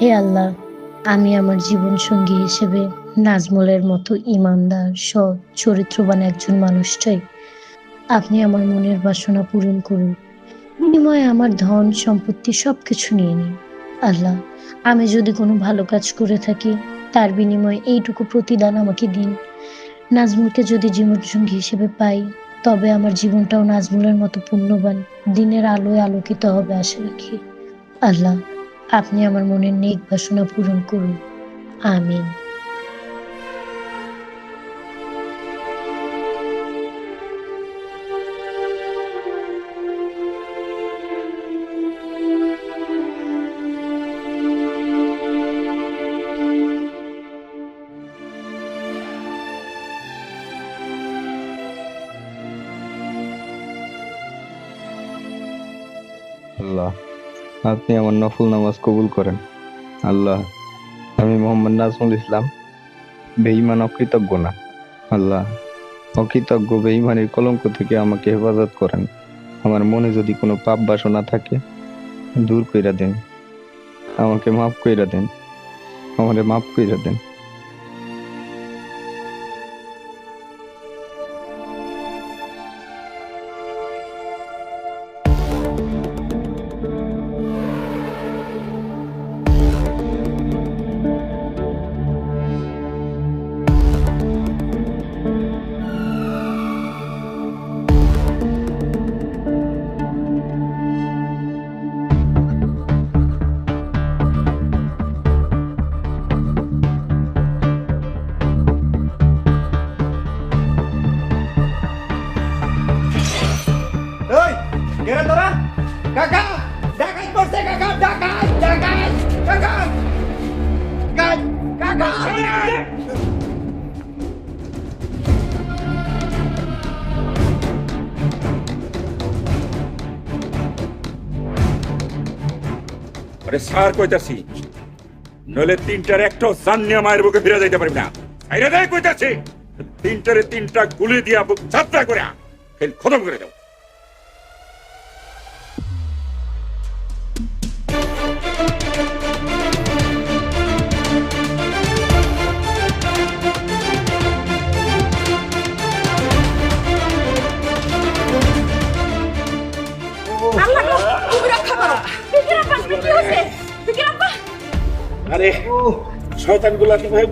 হে আল্লাহ, আমি আমার জীবন সঙ্গী হিসেবে নাজমলের মতো ইমানদার, সৎ, চরিত্রবান একজন মানুষ চাই আপনি আমার মনের বাসনা পূরণ করুন। বিনিময়ে আমার ধন, সম্পত্তি সব কিছু নিয়ে নিন। আল্লাহ, আমি যদি কোনো ভালো কাজ করে থাকি, তার বিনিময়ে এইটুকু প্রতিদান আমাকে দিন। নাজমুলকে যদি জীবনসঙ্গী হিসেবে পাই, তবে আমার জীবনটাও নাজমুলের মতো পুণ্যবান, দিনের আলোয় আলোকিত হবে আশা রাখি। আল্লাহ আপনি আমার মনের নেক বাসনা পূরণ করুন। আমিন। আল্লাহ। আপনি আমার নফল নামাজ কবুল করেন। আল্লাহ, আমি মোহাম্মদ নাজমুল ইসলাম, বেঈমান অকৃতজ্ঞ না। আল্লাহ, অকৃতজ্ঞ বেঈমানের কলঙ্ক থেকে আমাকে হেফাজত করেন। আমার মনে যদি কোনো পাপ বাসনা থাকে, দূর কইরা দেন। আমাকে মাফ কইরা দেন। আমারে মাফ কইরা দেন। কেরে তোরা? কাকা, ডাকাত করছে কাকা, ডাকাত ডাকাত, কাকা। কাকা। আরে স্যার কইতাছি, নইলে তিনটার একটাও জানিয়া মায়ের বুকে ফিরে যাইতে না। কইতাছি, তিনটারে তিনটা গুলি দিয়া বুক যাত্রা করে খেল খতম করে দাও আরে শয়তানগুলা কীভাবে